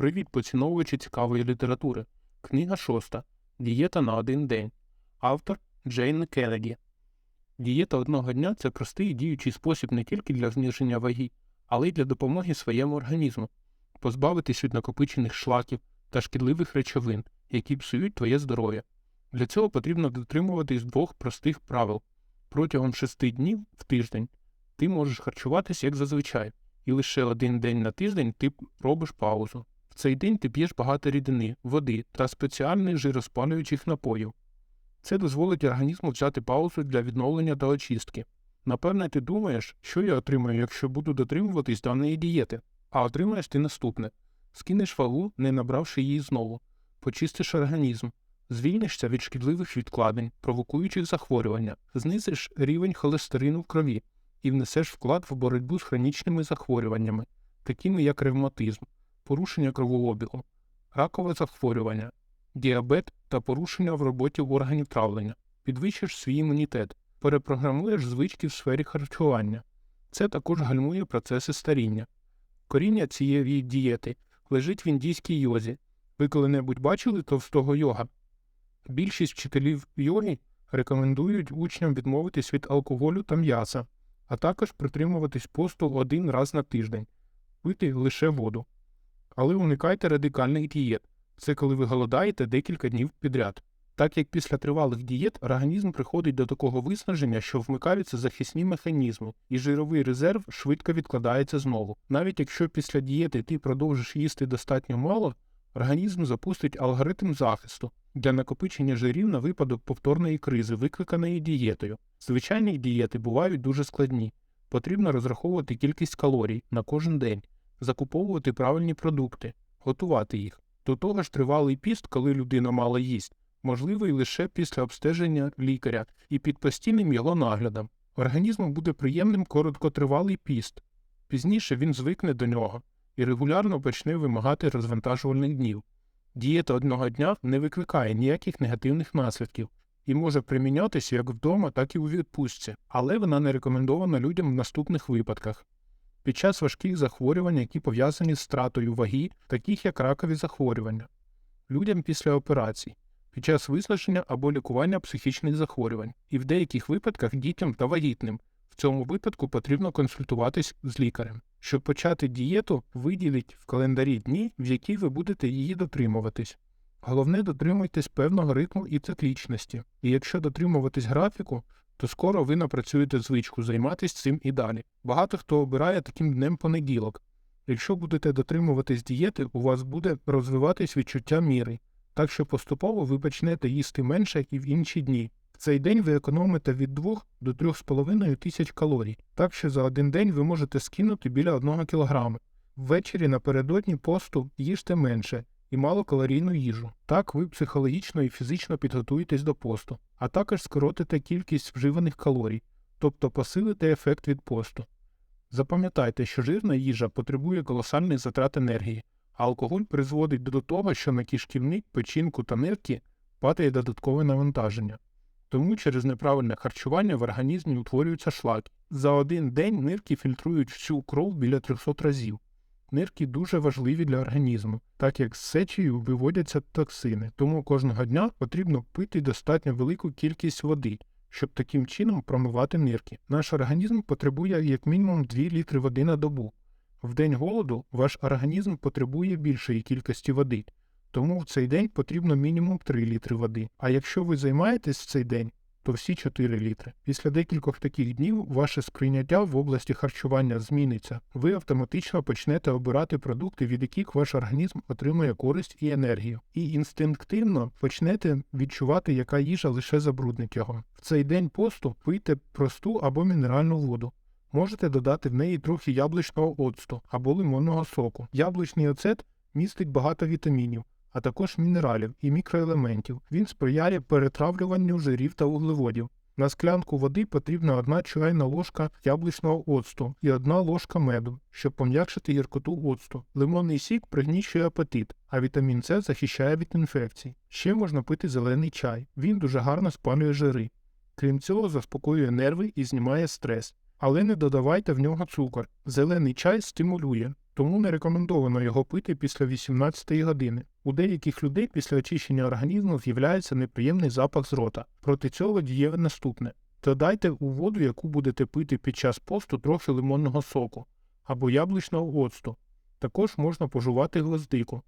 Привіт, поціновувачі цікавої літератури. Книга шоста. Дієта на один день. Автор Джейн Кеннеді. Дієта одного дня це простий і діючий спосіб не тільки для зниження ваги, але й для допомоги своєму організму, позбавитись від накопичених шлаків та шкідливих речовин, які псують твоє здоров'я. Для цього потрібно дотримуватись двох простих правил. Протягом шести днів в тиждень ти можеш харчуватись як зазвичай, і лише один день на тиждень ти робиш паузу. В цей день ти п'єш багато рідини, води та спеціальних жироспалюючих напоїв. Це дозволить організму взяти паузу для відновлення та очистки. Напевне, ти думаєш, що я отримаю, якщо буду дотримуватись даної дієти, а отримаєш ти наступне: скинеш вагу, не набравши її знову, почистиш організм, звільнишся від шкідливих відкладень, провокуючих захворювання, знизиш рівень холестерину в крові і внесеш вклад в боротьбу з хронічними захворюваннями, такими як ревматизм, порушення кровообігу, ракове захворювання, діабет та порушення в роботі органів травлення, підвищиш свій імунітет, перепрограмуєш звички в сфері харчування. Це також гальмує процеси старіння. Коріння цієї дієти лежить в індійській йозі. Ви коли-небудь бачили товстого йога? Більшість вчителів йоги рекомендують учням відмовитись від алкоголю та м'яса, а також притримуватись посту один раз на тиждень, пити лише воду. Але уникайте радикальних дієт. Це коли ви голодаєте декілька днів підряд. Так як після тривалих дієт організм приходить до такого виснаження, що вмикаються захисні механізми, і жировий резерв швидко відкладається знову. Навіть якщо після дієти ти продовжиш їсти достатньо мало, організм запустить алгоритм захисту для накопичення жирів на випадок повторної кризи, викликаної дієтою. Звичайні дієти бувають дуже складні. Потрібно розраховувати кількість калорій на кожен день, закуповувати правильні продукти, готувати їх. До того ж, тривалий піст, коли людина мало їсть, можливий лише після обстеження лікаря і під постійним його наглядом. Організму буде приємним короткотривалий піст. Пізніше він звикне до нього і регулярно почне вимагати розвантажувальних днів. Дієта одного дня не викликає ніяких негативних наслідків і може примінятися як вдома, так і у відпустці, але вона не рекомендована людям в наступних випадках. Під час важких захворювань, які пов'язані з стратою ваги, таких як ракові захворювання, людям після операцій, під час виснаження або лікування психічних захворювань, і в деяких випадках дітям та вагітним. В цьому випадку потрібно консультуватись з лікарем. Щоб почати дієту, виділіть в календарі дні, в які ви будете її дотримуватись. Головне дотримуйтесь певного ритму і циклічності, і якщо дотримуватись графіку, то скоро ви напрацюєте звичку займатися цим і далі. Багато хто обирає таким днем понеділок. Якщо будете дотримуватись дієти, у вас буде розвиватись відчуття міри, так що поступово ви почнете їсти менше і в інші дні. В цей день ви економите від 2 до 3,5 тисяч калорій, так що за один день ви можете скинути біля 1 кг. Ввечері напередодні посту їжте менше і малокалорійну їжу. Так ви психологічно і фізично підготуєтесь до посту, а також скоротите кількість вживаних калорій, тобто посилите ефект від посту. Запам'ятайте, що жирна їжа потребує колосальних затрат енергії, а алкоголь призводить до того, що на кишківник, печінку та нирки падає додаткове навантаження. Тому через неправильне харчування в організмі утворюються шлаки. За один день нирки фільтрують всю кров біля 300 разів. Нирки дуже важливі для організму, так як з сечею виводяться токсини, тому кожного дня потрібно пити достатньо велику кількість води, щоб таким чином промивати нирки. Наш організм потребує як мінімум 2 літри води на добу. В день голоду ваш організм потребує більшої кількості води, тому в цей день потрібно мінімум 3 літри води. А якщо ви займаєтесь в цей день, то всі 4 літри. Після декількох таких днів ваше сприйняття в області харчування зміниться. Ви автоматично почнете обирати продукти, від яких ваш організм отримує користь і енергію, і інстинктивно почнете відчувати, яка їжа лише забруднить його. В цей день посту пийте просту або мінеральну воду. Можете додати в неї трохи яблучного оцту або лимонного соку. Яблучний оцет містить багато вітамінів, а також мінералів і мікроелементів. Він сприяє перетравлюванню жирів та вуглеводів. На склянку води потрібна одна чайна ложка яблучного оцту і одна ложка меду, щоб пом'якшити гіркоту оцту. Лимонний сік пригніщує апетит, а вітамін С захищає від інфекцій. Ще можна пити зелений чай. Він дуже гарно спалює жири. Крім цього, заспокоює нерви і знімає стрес. Але не додавайте в нього цукор. Зелений чай стимулює, тому не рекомендовано його пити після 18 години. У деяких людей після очищення організму з'являється неприємний запах з рота. Проти цього діє наступне: додайте у воду, яку будете пити під час посту, трохи лимонного соку або яблучного оцту. Також можна пожувати гвоздику.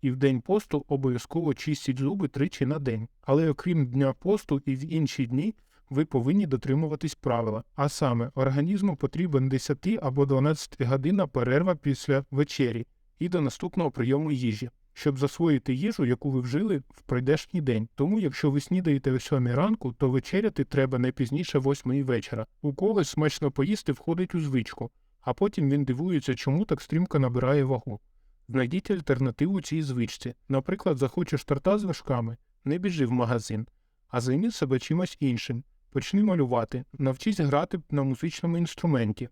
І в день посту обов'язково чистіть зуби тричі на день. Але окрім дня посту і в інші дні ви повинні дотримуватись правила. А саме, організму потрібен 10 або 12 годинна перерва після вечері і до наступного прийому їжі, щоб засвоїти їжу, яку ви вжили в прийдешній день. Тому, якщо ви снідаєте о 7 ранку, то вечеряти треба не пізніше 8 вечора. У когось смачно поїсти входить у звичку, а потім він дивується, чому так стрімко набирає вагу. Знайдіть альтернативу цій звичці. Наприклад, захочеш торта з вершками, не біжи в магазин, а займи себе чимось іншим. Почни малювати, навчись грати на музичному інструменті.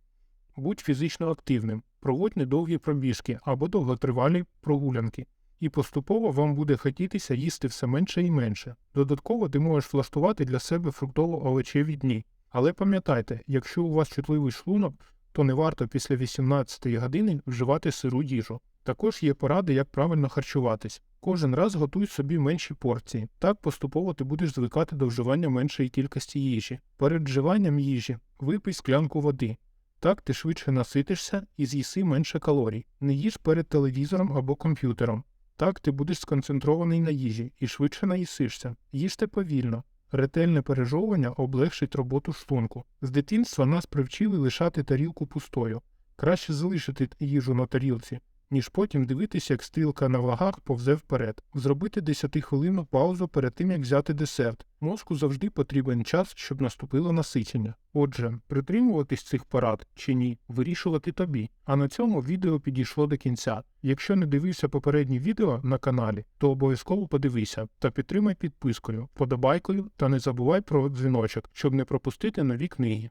Будь фізично активним, проводь недовгі пробіжки або довготривалі прогулянки. І поступово вам буде хотітися їсти все менше і менше. Додатково ти можеш влаштувати для себе фруктово-овочеві дні. Але пам'ятайте, якщо у вас чутливий шлунок, то не варто після 18 години вживати сиру їжу. Також є поради, як правильно харчуватись. Кожен раз готуй собі менші порції. Так поступово ти будеш звикати до вживання меншої кількості їжі. Перед вживанням їжі випий склянку води. Так ти швидше наситишся і з'їси менше калорій. Не їж перед телевізором або комп'ютером. Так ти будеш сконцентрований на їжі і швидше наїсишся. Їжте повільно. Ретельне пережовування облегшить роботу шлунку. З дитинства нас привчили лишати тарілку пустою. Краще залишити їжу на тарілці, ніж потім дивитися, як стрілка на вагах повзе вперед. Зробити 10 хвилинну паузу перед тим, як взяти десерт. Мозку завжди потрібен час, щоб наступило насичення. Отже, притримуватись цих порад чи ні, вирішувати тобі. А на цьому відео підійшло до кінця. Якщо не дивився попередні відео на каналі, то обов'язково подивися та підтримай підпискою, подобайкою та не забувай про дзвіночок, щоб не пропустити нові книги.